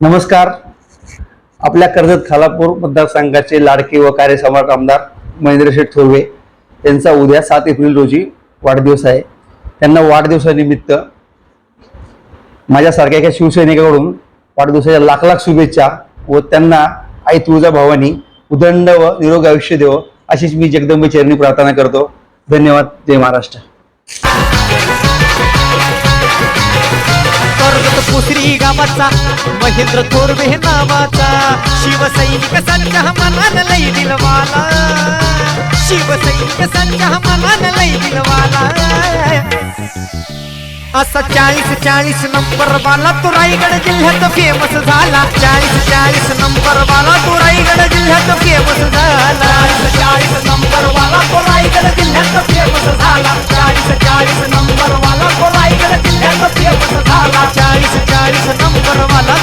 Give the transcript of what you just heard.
नमस्कार. आपल्या कर्जत खालापूर मतदारसंघाचे लाडके व कार्यसम्राट आमदार महेंद्र शेठ थोरवे यांचा उद्या सात एप्रिल रोजी वाढदिवस आहे. त्यांना वाढदिवसानिमित्त माझ्यासारख्या एका शिवसैनिकाकडून वाढदिवसाच्या लाख लाख शुभेच्छा व त्यांना आई तुळजा भावानी उदंड व निरोग आयुष्य देव अशीच मी जगदंबे चरणी प्रार्थना करतो. धन्यवाद. जय महाराष्ट्र. कर्जत गावाचा महेंद्र थोरवे नावाचा. शिवसैनिक संचा मनान लई दिलवाला. शिवसैनिक संचा मनान लई दिलवाला. असा चाळीस चाळीस नंबर वाला तो रायगड जिल्ह्यात फेमस झाला. चाळीस चाळीस नंबर चाळीस नंबर वाला